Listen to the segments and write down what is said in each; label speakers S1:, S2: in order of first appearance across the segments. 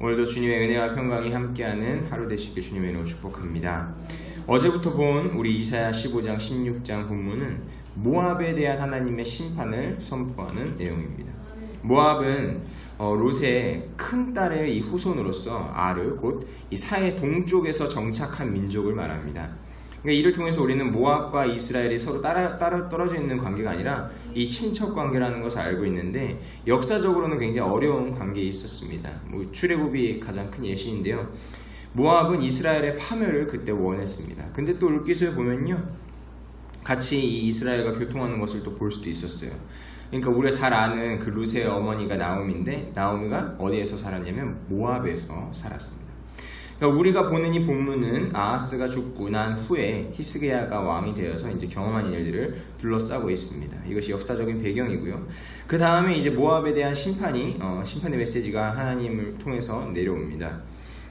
S1: 오늘도 주님의 은혜와 평강이 함께하는 하루 되시길 주님의 이름으로 축복합니다. 어제부터 본 우리 이사야 15장 16장 본문은 모압에 대한 하나님의 심판을 선포하는 내용입니다. 모압은 어, 롯의 큰 딸의 이 후손으로서 아르 곧 이 사해 동쪽에서 정착한 민족을 말합니다. 그러니까 이를 통해서 우리는 모압과 이스라엘이 서로 따라, 따라 떨어져 있는 관계가 아니라 이 친척 관계라는 것을 알고 있는데 역사적으로는 굉장히 어려운 관계에 있었습니다. 뭐 출애굽이 가장 큰 예시인데요. 모압은 이스라엘의 파멸을 그때 원했습니다. 근데 또 울기서에 보면요. 같이 이 이스라엘과 교통하는 것을 또 볼 수도 있었어요. 그러니까 우리가 잘 아는 그 루세의 어머니가 나오미인데 나오미가 어디에서 살았냐면 모압에서 살았습니다. 그러니까 우리가 보는 이 본문은 아하스가 죽고 난 후에 히스기야가 왕이 되어서 이제 경험한 일들을 둘러싸고 있습니다. 이것이 역사적인 배경이고요. 그 다음에 이제 모압에 대한 심판이 어, 심판의 메시지가 하나님을 통해서 내려옵니다.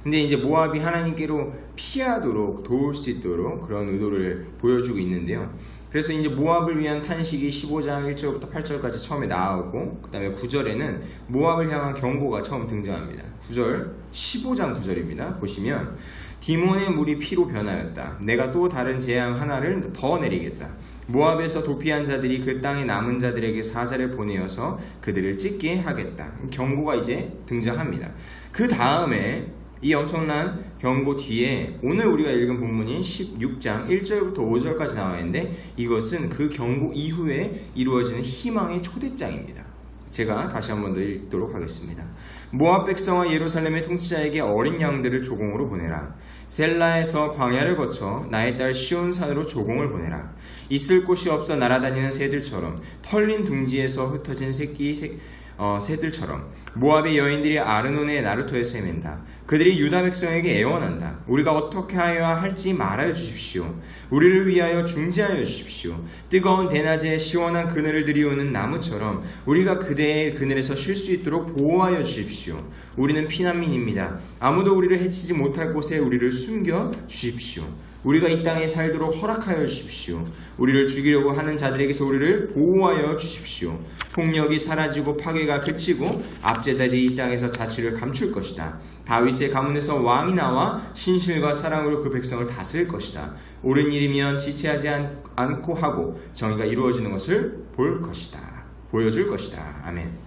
S1: 근데 이제 모압이 하나님께로 피하도록 도울 수 있도록 그런 의도를 보여주고 있는데요. 그래서 이제 모압을 위한 탄식이 15장 1절부터 8절까지 처음에 나오고 그 다음에 9절에는 모압을 향한 경고가 처음 등장합니다. 9절 15장 9절입니다. 보시면 디몬의 물이 피로 변하였다. 내가 또 다른 재앙 하나를 더 내리겠다. 모압에서 도피한 자들이 그 땅에 남은 자들에게 사자를 보내어서 그들을 찢게 하겠다. 경고가 이제 등장합니다. 그 다음에 이 엄청난 경고 뒤에 오늘 우리가 읽은 본문이 16장 1절부터 5절까지 나와 있는데 이것은 그 경고 이후에 이루어지는 희망의 초대장입니다. 제가 다시 한 번 더 읽도록 하겠습니다. 모압 백성과 예루살렘의 통치자에게 어린 양들을 조공으로 보내라. 셀라에서 광야를 거쳐 나의 딸 시온 산으로 조공을 보내라. 있을 곳이 없어 날아다니는 새들처럼 털린 둥지에서 흩어진 새끼 새, 어, 새들처럼 모압의 여인들이 아르논의 나루토에서 헤맨다. 그들이 유다 백성에게 애원한다. 우리가 어떻게 하여야 할지 말하여 주십시오. 우리를 위하여 중재하여 주십시오. 뜨거운 대낮에 시원한 그늘을 들이우는 나무처럼 우리가 그대의 그늘에서 쉴 수 있도록 보호하여 주십시오. 우리는 피난민입니다. 아무도 우리를 해치지 못할 곳에 우리를 숨겨 주십시오. 우리가 이 땅에 살도록 허락하여 주십시오. 우리를 죽이려고 하는 자들에게서 우리를 보호하여 주십시오. 폭력이 사라지고 파괴가 그치고 압제들이 이 땅에서 자취를 감출 것이다. 다윗의 가문에서 왕이 나와 신실과 사랑으로 그 백성을 다스릴 것이다. 옳은 일이면 지체하지 않, 않고 하고 정의가 이루어지는 것을 볼 것이다. 보여줄 것이다. 아멘.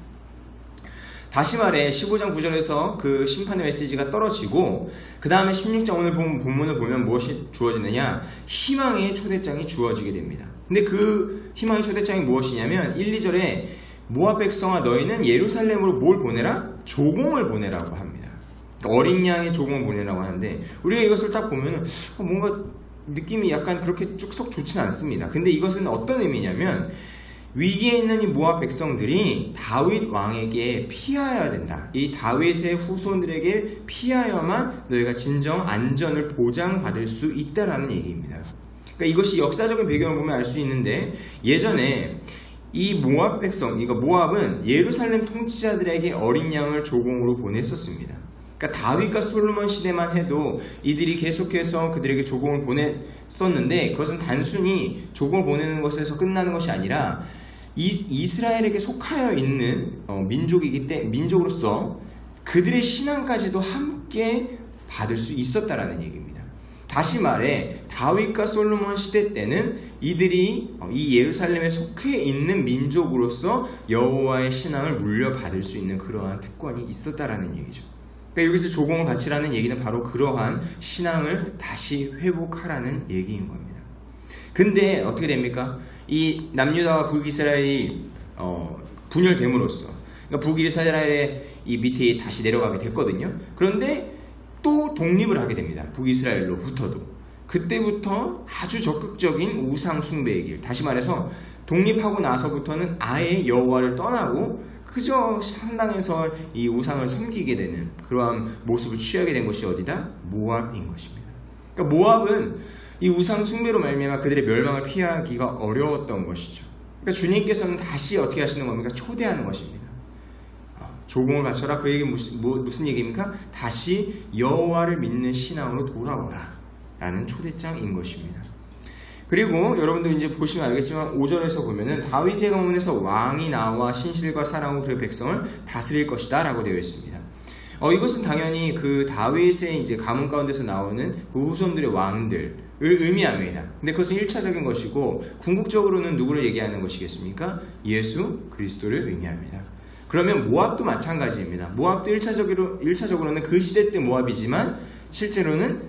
S1: 다시 말해 15장 9절에서 그 심판의 메시지가 떨어지고 그 다음에 16장 오늘 본 본문을 보면 무엇이 주어지느냐 희망의 초대장이 주어지게 됩니다. 근데 그 희망의 초대장이 무엇이냐면 1, 2절에 모압 백성아 너희는 예루살렘으로 뭘 보내라? 조공을 보내라고 합니다. 어린 양의 조공을 보내라고 하는데 우리가 이것을 딱 보면은 어, 뭔가 느낌이 약간 그렇게 쭉썩 좋지는 않습니다. 근데 이것은 어떤 의미냐면 위기에 있는 이 모압 백성들이 다윗 왕에게 피하여야 된다. 이 다윗의 후손들에게 피하여만 너희가 진정 안전을 보장받을 수 있다라는 얘기입니다. 그러니까 이것이 역사적인 배경을 보면 알 수 있는데 예전에 이 모압 백성, 이거 모압은 예루살렘 통치자들에게 어린 양을 조공으로 보냈었습니다. 그러니까 다윗과 솔로몬 시대만 해도 이들이 계속해서 그들에게 조공을 보냈 었는데 그것은 단순히 조공을 보내는 것에서 끝나는 것이 아니라 이 이스라엘에게 속하여 있는 어, 민족이기 때 민족으로서 그들의 신앙까지도 함께 받을 수 있었다라는 얘기입니다. 다시 말해 다윗과 솔로몬 시대 때는 이들이 어, 이 예루살렘에 속해 있는 민족으로서 여호와의 신앙을 물려받을 수 있는 그러한 특권이 있었다라는 얘기죠. 그러니까 여기서 조공을 바치라는 얘기는 바로 그러한 신앙을 다시 회복하라는 얘기인 겁니다. 근데 어떻게 됩니까? 이 남유다와 북이스라엘이 어, 분열됨으로써 그러니까 북이스라엘의 이 밑에 다시 내려가게 됐거든요. 그런데 또 독립을 하게 됩니다. 북이스라엘로부터도. 그때부터 아주 적극적인 우상 숭배의 길. 다시 말해서 독립하고 나서부터는 아예 여호와를 떠나고 그저 산당에서 이 우상을 섬기게 되는 그러한 모습을 취하게 된 것이 어디다? 모압인 것입니다. 그러니까 모압은 이 우상 숭배로 말미암아 그들의 멸망을 피하기가 어려웠던 것이죠. 그러니까 주님께서는 다시 어떻게 하시는 겁니까? 초대하는 것입니다. 어, 조공을 바쳐라. 그 얘기 무슨 뭐, 무슨 얘기입니까? 다시 여호와를 믿는 신앙으로 돌아오라. 라는 초대장인 것입니다. 그리고 여러분들 이제 보시면 알겠지만 5절에서 보면은 다윗의 가문에서 왕이 나와 신실과 사랑으로 그 백성을 다스릴 것이다 라고 되어 있습니다. 어, 이것은 당연히 그 다윗의 이제 가문 가운데서 나오는 그 후손들의 왕들을 의미합니다. 근데 그것은 1차적인 것이고 궁극적으로는 누구를 얘기하는 것이겠습니까? 예수 그리스도를 의미합니다. 그러면 모압도 마찬가지입니다. 모압도 1차적으로, 1차적으로는 그 시대 때 모압이지만 실제로는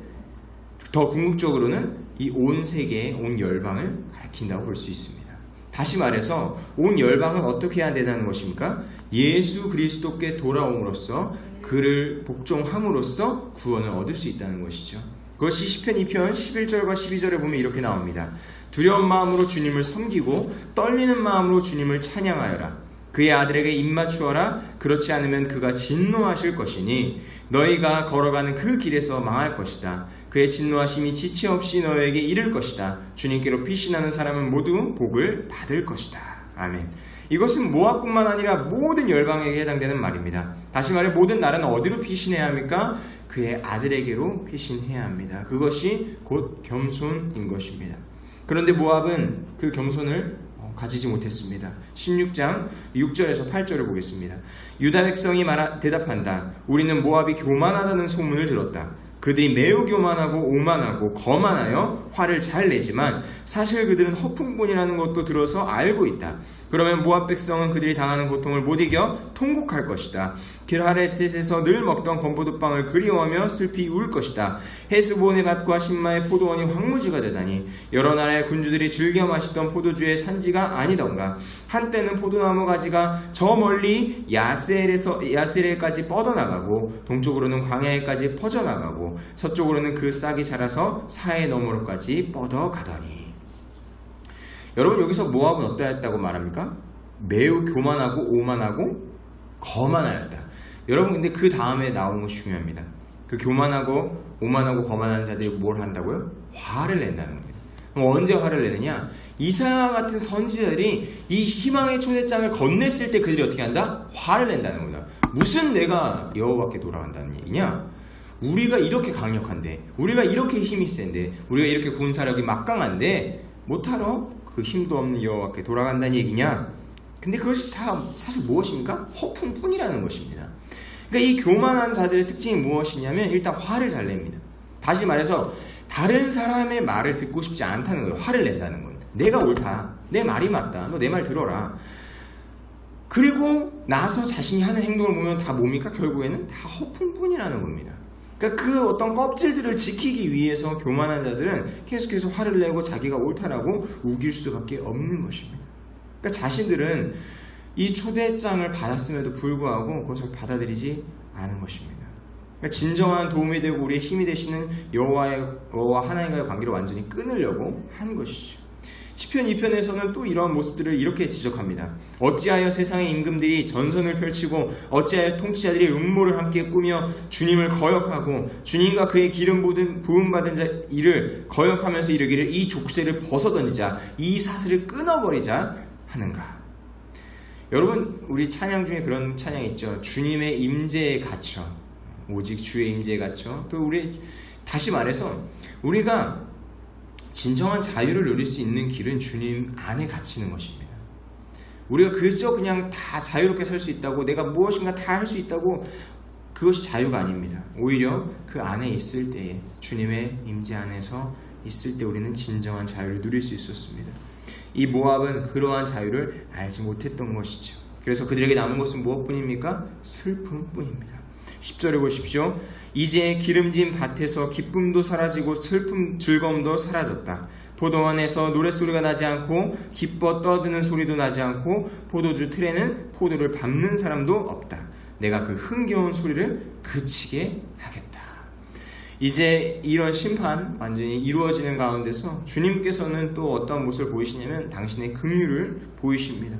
S1: 더 궁극적으로는 이 온 세계, 온 열방을 가리킨다고 볼 수 있습니다. 다시 말해서 온 열방은 어떻게 해야 되는 것입니까? 예수 그리스도께 돌아옴으로써 그를 복종함으로써 구원을 얻을 수 있다는 것이죠. 그것이 시편 2편 11절과 12절에 보면 이렇게 나옵니다. 두려운 마음으로 주님을 섬기고 떨리는 마음으로 주님을 찬양하여라. 그의 아들에게 입맞추어라. 그렇지 않으면 그가 진노하실 것이니 너희가 걸어가는 그 길에서 망할 것이다. 그의 진노하심이 지체 없이 너에게 이를 것이다. 주님께로 피신하는 사람은 모두 복을 받을 것이다. 아멘. 이것은 모압뿐만 아니라 모든 열방에게 해당되는 말입니다. 다시 말해 모든 나라는 어디로 피신해야 합니까? 그의 아들에게로 피신해야 합니다. 그것이 곧 겸손인 것입니다. 그런데 모압은 그 겸손을 어, 가지지 못했습니다. 16장 6절에서 8절을 보겠습니다. 유다 백성이 말하, 대답한다. 우리는 모압이 교만하다는 소문을 들었다. 그들이 매우 교만하고 오만하고 거만하여 화를 잘 내지만 사실 그들은 허풍뿐이라는 것도 들어서 알고 있다. 그러면 모압 백성은 그들이 당하는 고통을 못 이겨 통곡할 것이다. 길하레셋에서 늘 먹던 건포도빵을 그리워하며 슬피 울 것이다. 헤스본의 밭과 신마의 포도원이 황무지가 되다니 여러 나라의 군주들이 즐겨 마시던 포도주의 산지가 아니던가 한때는 포도나무 가지가 저 멀리 야스엘에서 야스엘까지 뻗어나가고 동쪽으로는 광야에까지 퍼져나가고 서쪽으로는 그 싹이 자라서 사해 너머로까지 뻗어가더니 여러분 여기서 모압은 어떠했다고 말합니까? 매우 교만하고 오만하고 거만하였다. 여러분 근데 그 다음에 나오는 것이 중요합니다. 그 교만하고 오만하고 거만한 자들이 뭘 한다고요? 화를 낸다는 겁니다. 그럼 언제 화를 내느냐? 이사 같은 선지자들이 이 희망의 초대장을 건넸을 때 그들이 어떻게 한다? 화를 낸다는 겁니다. 무슨 내가 여호와께 돌아간다는 얘기냐? 우리가 이렇게 강력한데, 우리가 이렇게 힘이 센데, 우리가 이렇게 군사력이 막강한데 못하러 그 힘도 없는 여호와께 돌아간다는 얘기냐? 근데 그것이 다 사실 무엇입니까? 허풍뿐이라는 것입니다. 그러니까 이 교만한 자들의 특징이 무엇이냐면 일단 화를 잘 냅니다. 다시 말해서 다른 사람의 말을 듣고 싶지 않다는 거예요. 화를 낸다는 건. 내가 옳다. 내 말이 맞다. 너 내 말 들어라. 그리고 나서 자신이 하는 행동을 보면 다 뭡니까? 결국에는 다 허풍뿐이라는 겁니다. 그러니까 그 어떤 껍질들을 지키기 위해서 교만한 자들은 계속해서 화를 내고 자기가 옳다라고 우길 수밖에 없는 것입니다. 그러니까 자신들은 이 초대장을 받았음에도 불구하고 그것을 받아들이지 않은 것입니다. 그러니까 진정한 도움이 되고 우리의 힘이 되시는 여호와의 여호와 하나님과의 관계를 완전히 끊으려고 한 것이죠. 시편 2편에서는 또 이러한 모습들을 이렇게 지적합니다. 어찌하여 세상의 임금들이 전선을 펼치고 어찌하여 통치자들이 음모를 함께 꾸며 주님을 거역하고 주님과 그의 기름 부음 받은 자 이를 거역하면서 이르기를 이 족쇄를 벗어 던지자 이 사슬을 끊어버리자 하는가? 여러분 우리 찬양 중에 그런 찬양 있죠. 주님의 임재에 갇혀 오직 주의 임재에 갇혀 또 우리 다시 말해서 우리가 진정한 자유를 누릴 수 있는 길은 주님 안에 갇히는 것입니다. 우리가 그저 그냥 다 자유롭게 살 수 있다고 내가 무엇인가 다 할 수 있다고 그것이 자유가 아닙니다. 오히려 그 안에 있을 때에 주님의 임재 안에서 있을 때 우리는 진정한 자유를 누릴 수 있었습니다. 이 모압은 그러한 자유를 알지 못했던 것이죠. 그래서 그들에게 남은 것은 무엇뿐입니까? 슬픔뿐입니다. 10절에 보십시오. 이제 기름진 밭에서 기쁨도 사라지고 슬픔 즐거움도 사라졌다. 포도원에서 노랫소리가 나지 않고 기뻐 떠드는 소리도 나지 않고 포도주 틀에는 포도를 밟는 사람도 없다. 내가 그 흥겨운 소리를 그치게 하겠다. 이제 이런 심판 완전히 이루어지는 가운데서 주님께서는 또 어떤 모습을 보이시냐면 당신의 긍휼을 보이십니다.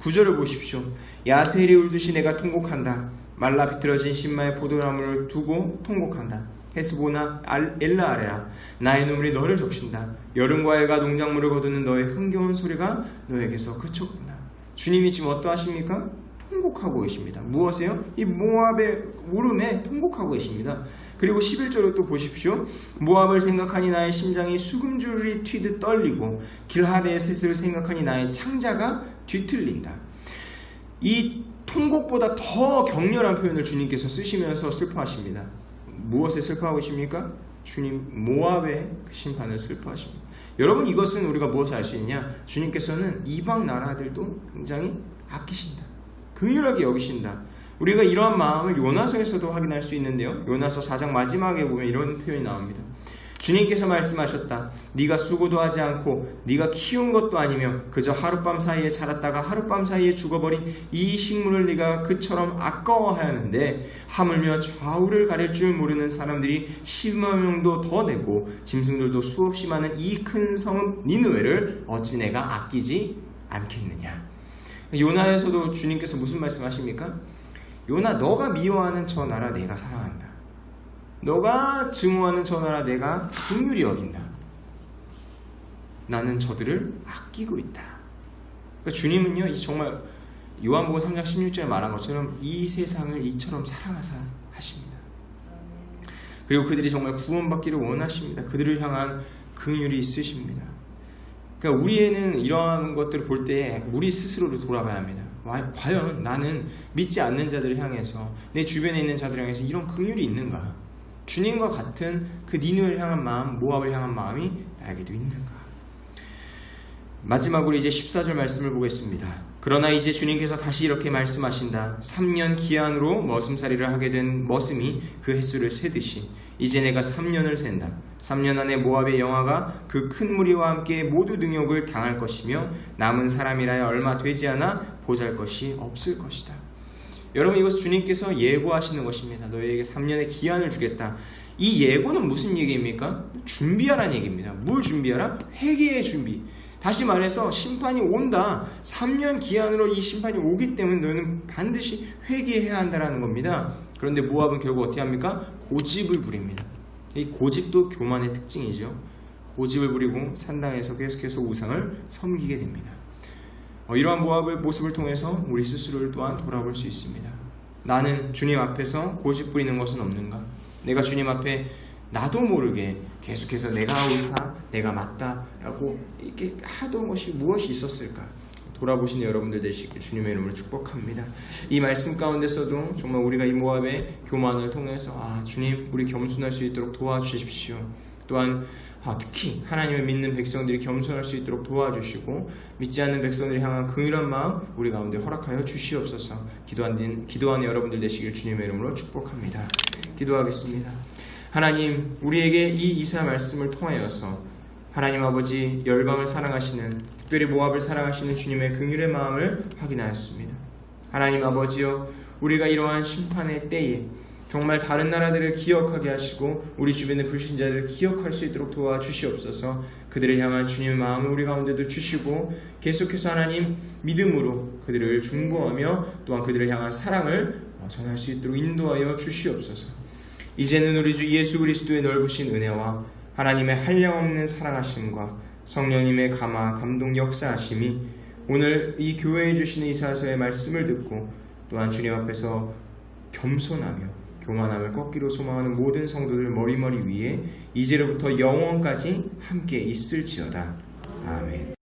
S1: 구절을 보십시오. 야셀이 울듯이 내가 통곡한다. 말라 비틀어진 신마의 포도나무를 두고 통곡한다. 헤스보나 엘라 아레라 나의 눈물이 너를 적신다. 여름과 해가 농작물을 거두는 너의 흥겨운 소리가 너에게서 그쳤구나. 주님이 지금 어떠하십니까? 통곡하고 계십니다. 무엇에요? 이 모압의 울음에 통곡하고 계십니다. 그리고 11절을 또 보십시오. 모압을 생각하니 나의 심장이 수금줄이 튀듯 떨리고 길하데의 셋을 생각하니 나의 창자가 뒤틀린다. 이 통곡보다 더 격렬한 표현을 주님께서 쓰시면서 슬퍼하십니다. 무엇에 슬퍼하고 계십니까? 주님 모압의 그 심판을 슬퍼하십니다. 여러분 이것은 우리가 무엇을 알 수 있냐? 주님께서는 이방 나라들도 굉장히 아끼신다. 긍휼하게 여기신다. 우리가 이러한 마음을 요나서에서도 확인할 수 있는데요. 요나서 4장 마지막에 보면 이런 표현이 나옵니다. 주님께서 말씀하셨다. 네가 수고도 하지 않고 네가 키운 것도 아니며 그저 하룻밤 사이에 자랐다가 하룻밤 사이에 죽어버린 이 식물을 네가 그처럼 아까워하였는데 하물며 좌우를 가릴 줄 모르는 사람들이 10만 명도 더 되고 짐승들도 수없이 많은 이 큰 성읍 니느웨를 어찌 내가 아끼지 않겠느냐. 요나에서도 주님께서 무슨 말씀하십니까? 요나 너가 미워하는 저 나라 내가 사랑한다. 너가 증오하는 저 나라 내가 긍휼히 여긴다. 나는 저들을 아끼고 있다. 그러니까 주님은요, 이 정말 요한복음 3장 16절에 말한 것처럼 이 세상을 이처럼 사랑하사 하십니다. 그리고 그들이 정말 구원받기를 원하십니다. 그들을 향한 긍휼이 있으십니다. 그러니까 우리에는 이러한 것들을 볼 때 우리 스스로를 돌아봐야 합니다. 와, 과연 나는 믿지 않는 자들을 향해서 내 주변에 있는 자들을 향해서 이런 긍휼이 있는가? 주님과 같은 그 니누를 향한 마음, 모압을 향한 마음이 나에게도 있는가? 마지막으로 이제 14절 말씀을 보겠습니다. 그러나 이제 주님께서 다시 이렇게 말씀하신다. 3년 기한으로 머슴살이를 하게 된 머슴이 그 횟수를 세듯이 이제 내가 3년을 센다. 3년 안에 모압의 영화가 그 큰 무리와 함께 모두 능욕을 당할 것이며 남은 사람이라야 얼마 되지 않아 보잘 것이 없을 것이다. 여러분 이것은 주님께서 예고하시는 것입니다. 너희에게 3년의 기한을 주겠다. 이 예고는 무슨 얘기입니까? 준비하라는 얘기입니다. 뭘 준비하라? 회개의 준비. 다시 말해서 심판이 온다. 3년 기한으로 이 심판이 오기 때문에 너희는 반드시 회개해야 한다라는 겁니다. 그런데 모압은 결국 어떻게 합니까? 고집을 부립니다. 이 고집도 교만의 특징이죠. 고집을 부리고 산당에서 계속해서 우상을 섬기게 됩니다. 어, 이러한 모압의 모습을 통해서 우리 스스로를 또한 돌아볼 수 있습니다. 나는 주님 앞에서 고집 부리는 것은 없는가? 내가 주님 앞에 나도 모르게 계속해서 내가 옳다, 내가 맞다라고 이렇게 하던 것이 무엇이 있었을까? 돌아보시는 여러분들 되시길 주님의 이름으로 축복합니다. 이 말씀 가운데서도 정말 우리가 이 모압의 교만을 통해서 아 주님 우리 겸손할 수 있도록 도와주십시오. 또한 아, 특히 하나님을 믿는 백성들이 겸손할 수 있도록 도와주시고 믿지 않는 백성들을 향한 긍휼한 마음 우리 가운데 허락하여 주시옵소서. 기도하는 기도하는 여러분들 되시길 주님의 이름으로 축복합니다. 기도하겠습니다. 하나님 우리에게 이 이사 말씀을 통하여서 하나님 아버지 열방을 사랑하시는 특별히 모압을 사랑하시는 주님의 긍휼의 마음을 확인하였습니다. 하나님 아버지여 우리가 이러한 심판의 때에 정말 다른 나라들을 기억하게 하시고 우리 주변의 불신자들을 기억할 수 있도록 도와주시옵소서. 그들을 향한 주님의 마음을 우리 가운데도 주시고 계속해서 하나님 믿음으로 그들을 중보하며 또한 그들을 향한 사랑을 전할 수 있도록 인도하여 주시옵소서. 이제는 우리 주 예수 그리스도의 넓으신 은혜와 하나님의 한량없는 사랑하심과 성령님의 감화 감동 역사하심이 오늘 이 교회에 주시는 이사서의 말씀을 듣고 또한 주님 앞에서 겸손하며 교만함을 꺾기로 소망하는 모든 성도들 머리머리 위에 이제로부터 영원까지 함께 있을지어다. 아멘.